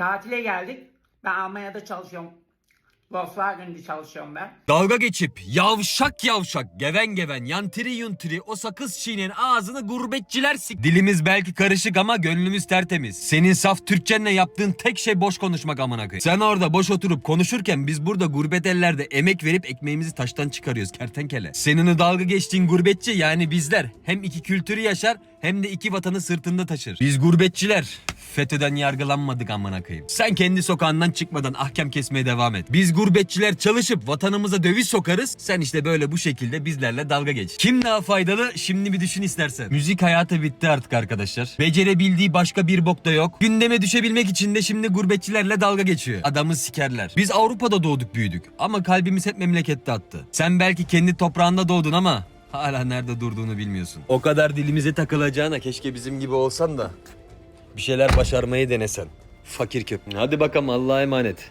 Tatile geldik. Ben Almanya'da çalışıyorum. Volkswagen'de çalışıyorum ben. Dalga geçip yavşak yavşak geven geven yantiri yuntiri o sakız çiğneyen ağzını gurbetçiler sik. Dilimiz belki karışık ama gönlümüz tertemiz. Senin saf Türkçenle yaptığın tek şey boş konuşmak amına koyayım. Sen orada boş oturup konuşurken biz burada gurbet ellerde emek verip ekmeğimizi taştan çıkarıyoruz kertenkele. Senin o dalga geçtiğin gurbetçi yani bizler hem iki kültürü yaşar hem de iki vatanı sırtında taşır. Biz gurbetçiler FETÖ'den yargılanmadık amına koyayım. Sen kendi sokağından çıkmadan ahkam kesmeye devam et. Biz gurbetçiler çalışıp vatanımıza döviz sokarız. Sen işte böyle bu şekilde bizlerle dalga geç. Kim daha faydalı şimdi bir düşün istersen. Müzik hayatı bitti artık arkadaşlar. Becerebildiği başka bir bok da yok. Gündeme düşebilmek için de şimdi gurbetçilerle dalga geçiyor. Adamı sikerler. Biz Avrupa'da doğduk büyüdük ama kalbimiz hep memlekette attı. Sen belki kendi toprağında doğdun ama hala nerede durduğunu bilmiyorsun. O kadar dilimize takılacağına keşke bizim gibi olsan da bir şeyler başarmayı denesen. Fakir köpek. Hadi bakalım Allah'a emanet.